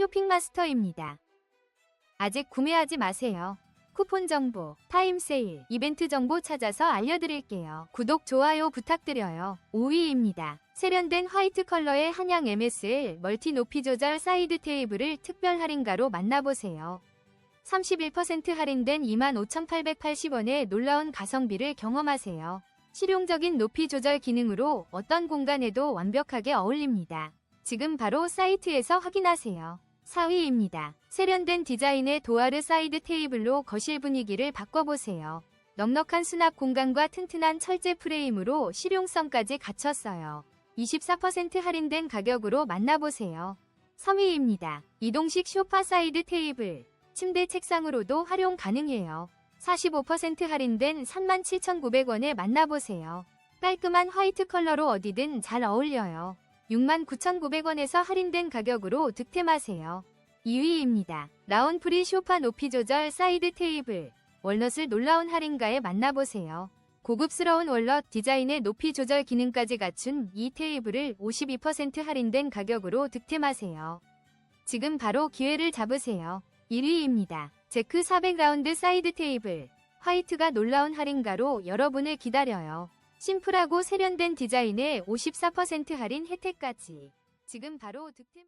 쇼핑마스터입니다. 아직 구매하지 마세요. 쿠폰 정보, 타임 세일, 이벤트 정보 찾아서 알려드릴게요. 구독, 좋아요 부탁드려요. 5위입니다. 세련된 화이트 컬러의 한양 MSL 멀티 높이 조절 사이드 테이블을 특별 할인가로 만나보세요. 31% 할인된 25,880원의 놀라운 가성비를 경험하세요. 실용적인 높이 조절 기능으로 어떤 공간에도 완벽하게 어울립니다. 지금 바로 사이트에서 확인하세요. 4위입니다. 세련된 디자인의 도아르 사이드 테이블로 거실 분위기를 바꿔보세요. 넉넉한 수납 공간과 튼튼한 철제 프레임으로 실용성까지 갖췄어요. 24% 할인된 가격으로 만나보세요. 3위입니다. 이동식 쇼파 사이드 테이블. 침대 책상으로도 활용 가능해요. 45% 할인된 37,900원에 만나보세요. 깔끔한 화이트 컬러로 어디든 잘 어울려요. 69,900원에서 할인된 가격으로 득템하세요. 2위입니다. 라운프리 쇼파 높이 조절 사이드 테이블. 월넛을 놀라운 할인가에 만나보세요. 고급스러운 월넛 디자인의 높이 조절 기능까지 갖춘 이 테이블을 52% 할인된 가격으로 득템하세요. 지금 바로 기회를 잡으세요. 1위입니다. 제크 400라운드 사이드 테이블. 화이트가 놀라운 할인가로 여러분을 기다려요. 심플하고 세련된 디자인에 54% 할인 혜택까지. 지금 바로 득템